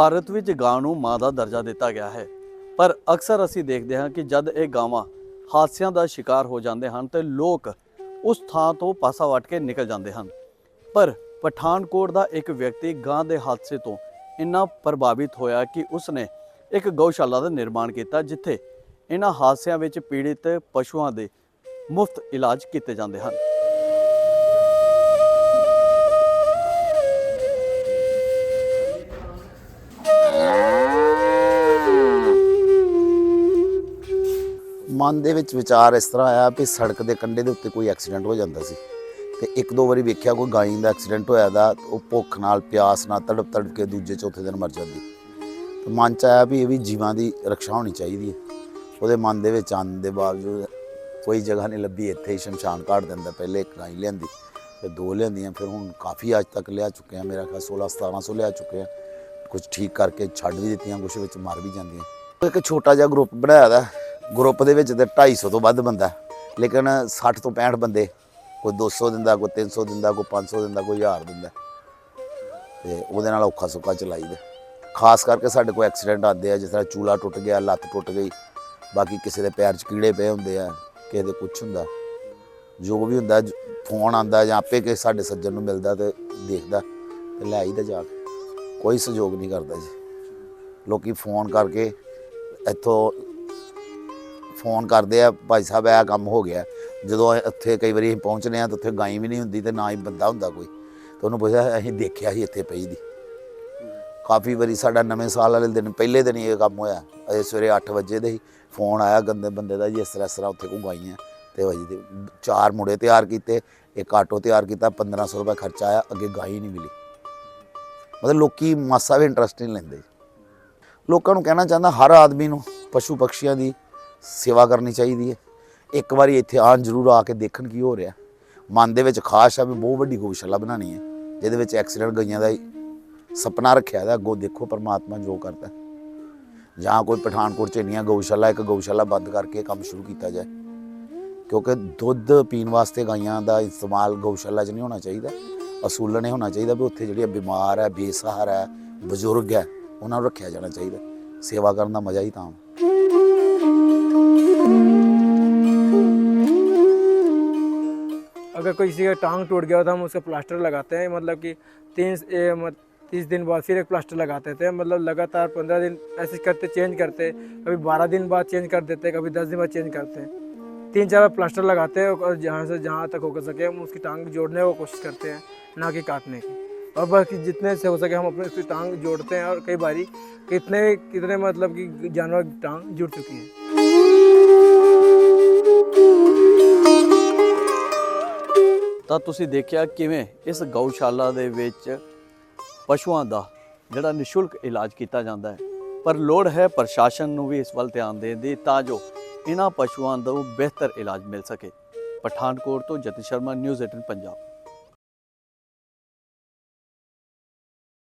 ਭਾਰਤ ਵਿੱਚ ਗਾਂ ਨੂੰ ਮਾਂ ਦਾ ਦਰਜਾ ਦਿੱਤਾ ਗਿਆ ਹੈ। ਪਰ ਅਕਸਰ ਅਸੀਂ ਦੇਖਦੇ ਹਾਂ ਕਿ ਜਦ ਇਹ ਗਾਵਾਂ ਹਾਦਸਿਆਂ ਦਾ ਸ਼ਿਕਾਰ ਹੋ ਜਾਂਦੇ ਹਨ ਤੇ ਲੋਕ ਉਸ ਥਾਂ ਤੋਂ ਪਾਸਾ ਵੱਟ ਕੇ ਨਿਕਲ ਜਾਂਦੇ ਹਨ। ਪਰ ਪਠਾਨਕੋਟ ਦਾ ਇੱਕ ਵਿਅਕਤੀ ਗਾਂ ਦੇ ਹਾਦਸੇ ਤੋਂ ਇੰਨਾ ਪ੍ਰਭਾਵਿਤ ਹੋਇਆ ਕਿ ਉਸਨੇ ਇੱਕ ਗਊਸ਼ਾਲਾ ਦਾ ਨਿਰਮਾਣ ਕੀਤਾ, ਜਿੱਥੇ ਇਹਨਾਂ ਹਾਦਸਿਆਂ ਵਿੱਚ ਪੀੜਿਤ ਪਸ਼ੂਆਂ ਦੇ ਮੁਫਤ ਇਲਾਜ ਕੀਤੇ ਜਾਂਦੇ ਹਨ। ਮਨ ਦੇ ਵਿੱਚ ਵਿਚਾਰ ਇਸ ਤਰ੍ਹਾਂ ਆਇਆ ਵੀ ਸੜਕ ਦੇ ਕੰਢੇ ਦੇ ਉੱਤੇ ਕੋਈ ਐਕਸੀਡੈਂਟ ਹੋ ਜਾਂਦਾ ਸੀ। ਤੇ ਇੱਕ ਦੋ ਵਾਰੀ ਵੇਖਿਆ ਕੋਈ ਗਾਈ ਦਾ ਐਕਸੀਡੈਂਟ ਹੋਇਆ ਦਾ, ਉਹ ਭੁੱਖ ਨਾਲ, ਪਿਆਸ ਨਾਲ, ਤੜਪ ਤੜਪ ਕੇ ਦੂਜੇ ਚੌਥੇ ਦਿਨ ਮਰ ਜਾਂਦੀ। ਤੇ ਮਨ ਚ ਆਇਆ ਵੀ ਇਹ ਵੀ ਜੀਵਾਂ ਦੀ ਰੱਖਿਆ ਹੋਣੀ ਚਾਹੀਦੀ ਹੈ। ਉਹਦੇ ਮਨ ਦੇ ਵਿੱਚ ਆਉਣ ਦੇ ਬਾਵਜੂਦ ਕੋਈ ਜਗ੍ਹਾ ਨਹੀਂ ਲੱਭੀ, ਇੱਥੇ ਹੀ ਸ਼ਮਸ਼ਾਨ ਘਾਟ ਦੇ ਅੰਦਰ ਪਹਿਲੇ ਇੱਕ ਗਾਈ ਲਿਆਂਦੀ, ਫਿਰ ਦੋ ਲਿਆਂਦੀਆਂ, ਫਿਰ ਹੁਣ ਕਾਫੀ ਅੱਜ ਤੱਕ ਲਿਆ ਚੁੱਕੇ ਆ ਮੇਰਾ ਖਿਆਲ 16 1700 ਲਿਆ ਚੁੱਕੇ ਆ ਕੁਝ ਠੀਕ ਕਰਕੇ ਛੱਡ ਵੀ ਦਿੱਤੀਆਂ ਕੁਝ ਵਿੱਚ ਮਰ ਵੀ ਜਾਂਦੀਆਂ। ਇੱਕ ਛੋਟਾ ਜਿਹਾ ਗਰੁੱਪ ਬਣਾਇਆ ਦਾ। ਗਰੁੱਪ ਦੇ ਵਿੱਚ ਤੇ 250 ਤੋਂ ਵੱਧ ਬੰਦਾ ਲੇਕਿਨ 60 ਤੋਂ 65 ਬੰਦੇ, ਕੋਈ 200 ਦਿੰਦਾ, ਕੋਈ 300 ਦਿੰਦਾ, ਕੋਈ 500 ਦਿੰਦਾ, ਕੋਈ 1000 ਦਿੰਦਾ ਤੇ ਉਹਦੇ ਨਾਲ ਔਖਾ ਸੁੱਕਾ ਚਲਾਈਦਾ ਖਾਸ ਕਰਕੇ ਸਾਡੇ ਕੋਲ ਐਕਸੀਡੈਂਟ ਆਉਂਦੇ ਆ, ਜਿਸ ਤਰ੍ਹਾਂ ਚੂਲਾ ਟੁੱਟ ਗਿਆ, ਲੱਤ ਟੁੱਟ ਗਈ, ਬਾਕੀ ਕਿਸੇ ਦੇ ਪੈਰ 'ਚ ਕੀੜੇ ਪਏ ਹੁੰਦੇ ਆ, ਕਿਸੇ ਦੇ ਕੁਝ ਹੁੰਦਾ। ਜੋ ਵੀ ਹੁੰਦਾ, ਫੋਨ ਆਂਦਾ ਜਾਂ ਆਪੇ ਕਿਸੇ ਸਾਡੇ ਸੱਜਣ ਨੂੰ ਮਿਲਦਾ ਤੇ ਦੇਖਦਾ ਤੇ ਲੈ ਆਈਦਾ ਜਾ ਕੇ। ਕੋਈ ਸਹਿਯੋਗ ਨਹੀਂ ਕਰਦਾ ਜੀ। ਲੋਕੀ ਫੋਨ ਕਰਕੇ ਇੱਥੋਂ ਫੋਨ ਕਰਦੇ ਆ, ਭਾਈ ਸਾਹਿਬ ਇਹ ਕੰਮ ਹੋ ਗਿਆ। ਜਦੋਂ ਇਹ ਇੱਥੇ ਕਈ ਵਾਰੀ ਅਸੀਂ ਪਹੁੰਚਨੇ ਆ ਤਾਂ ਉੱਥੇ ਗਾਈ ਵੀ ਨਹੀਂ ਹੁੰਦੀ ਤੇ ਨਾ ਹੀ ਬੰਦਾ ਹੁੰਦਾ ਕੋਈ। ਤੇ ਉਹਨੂੰ ਪੁੱਛਿਆ, ਅਸੀਂ ਦੇਖਿਆ ਸੀ ਇੱਥੇ ਪਈ ਦੀ। ਕਾਫੀ ਵਾਰੀ ਸਾਡਾ ਨਵੇਂ ਸਾਲ ਵਾਲੇ ਦਿਨ, ਪਹਿਲੇ ਦਿਨ ਹੀ ਇਹ ਕੰਮ ਹੋਇਆ। ਅਜੇ ਸਵੇਰੇ 8 ਵਜੇ ਦੇ ਹੀ ਫੋਨ ਆਇਆ ਗੰਦੇ ਬੰਦੇ ਦਾ ਜੀ, ਇਸ ਤਰ੍ਹਾਂ ਇਸ ਤਰ੍ਹਾਂ ਉੱਥੇ ਕੋਈ ਗਾਈਆਂ ਤੇ ਭਾਜੀ ਦੇ ਚਾਰ ਮੁੰਡੇ ਤਿਆਰ ਕੀਤੇ, ਇੱਕ ਆਟੋ ਤਿਆਰ ਕੀਤਾ 1500 ਰੁਪਏ ਖਰਚਾ ਆਇਆ, ਅੱਗੇ ਗਾਈ ਨਹੀਂ ਮਿਲੀ। ਮਤਲਬ ਲੋਕੀ ਮਾਸਾ ਵੀ ਇੰਟਰਸਟ ਨਹੀਂ ਲੈਂਦੇ। ਲੋਕਾਂ ਨੂੰ ਕਹਿਣਾ ਚਾਹੁੰਦਾ ਹਰ ਆਦਮੀ ਨੂੰ ਪਸ਼ੂ ਪਕਸ਼ੀਆਂ ਦੀ ਸੇਵਾ ਕਰਨੀ ਚਾਹੀਦੀ ਹੈ। ਇੱਕ ਵਾਰੀ ਇੱਥੇ ਆਣ ਜ਼ਰੂਰ ਆ ਕੇ ਦੇਖਣ ਕੀ ਹੋ ਰਿਹਾ। ਮਨ ਦੇ ਵਿੱਚ ਖਾਸ਼ ਆ ਵੀ ਬਹੁਤ ਵੱਡੀ ਗਊਸ਼ਾਲਾ ਬਣਾਉਣੀ ਹੈ। ਜਿਹਦੇ ਵਿੱਚ ਐਕਸੀਡੈਂਟ ਗਈਆਂ ਦਾ ਹੀ ਸੁਪਨਾ ਰੱਖਿਆ ਦਾ, ਅੱਗੋਂ ਦੇਖੋ ਪਰਮਾਤਮਾ ਜੋ ਕਰਦਾ। ਜਾਂ ਕੋਈ ਪਠਾਨਕੋਟ ਚ ਇੰਨੀਆਂ ਗਊਸ਼ਾਲਾ, ਇੱਕ ਗਊਸ਼ਾਲਾ ਬੰਦ ਕਰਕੇ ਕੰਮ ਸ਼ੁਰੂ ਕੀਤਾ ਜਾਏ। ਕਿਉਂਕਿ ਦੁੱਧ ਪੀਣ ਵਾਸਤੇ ਗਾਈਆਂ ਦਾ ਇਸਤੇਮਾਲ ਗਊਸ਼ਾਲਾ 'ਚ ਨਹੀਂ ਹੋਣਾ ਚਾਹੀਦਾ। ਅਸੂਲਣ ਇਹ ਹੋਣਾ ਚਾਹੀਦਾ ਵੀ ਉੱਥੇ ਜਿਹੜੀਆਂ ਬਿਮਾਰ ਹੈ, ਬੇਸਹਾਰਾ ਹੈ, ਬਜ਼ੁਰਗ ਹੈ, ਉਹਨਾਂ ਨੂੰ ਰੱਖਿਆ ਜਾਣਾ ਚਾਹੀਦਾ। ਸੇਵਾ ਕਰਨ ਦਾ ਮਜ਼ਾ ਹੀ ਤਾਂ अगर कोई किसी का टांग टूट गया तो हम उसका प्लास्टर लगाते हैं मतलब कि तीन तीस दिन बाद फिर एक प्लास्टर लगाते थे। मतलब लगातार पंद्रह दिन ऐसे करते, चेंज करते, कभी बारह दिन बाद चेंज कर देते, कभी दस दिन बाद चेंज करते। तीन चार बार प्लास्टर लगाते हैं और जहाँ से जहाँ तक हो सके हम उसकी टांग जोड़ने की कोशिश करते हैं, ना कि काटने की। और बाकी जितने से हो सके हम अपने उसकी टांग जोड़ते हैं और कई बारी कितने कितने मतलब कि जानवर टांग जुड़ चुकी है। ਤਾਂ ਤੁਸੀਂ ਦੇਖਿਆ ਕਿਵੇਂ ਇਸ ਗਊਸ਼ਾਲਾ ਦੇ ਵਿੱਚ ਪਸ਼ੂਆਂ ਦਾ ਜਿਹੜਾ ਨਿਸ਼ੁਲਕ ਇਲਾਜ ਕੀਤਾ ਜਾਂਦਾ ਹੈ। ਪਰ ਲੋੜ ਹੈ ਪ੍ਰਸ਼ਾਸਨ ਨੂੰ ਵੀ ਇਸ ਵੱਲ ਧਿਆਨ ਦੇਣ ਦੀ ਤਾਂ ਜੋ ਇਹਨਾਂ ਪਸ਼ੂਆਂ ਦਾ ਬਿਹਤਰ ਇਲਾਜ ਮਿਲ ਸਕੇ। ਪਠਾਨਕੋਟ ਤੋਂ ਜਤਨ ਸ਼ਰਮਾ, ਨਿਊਜ਼ 18 ਪੰਜਾਬ।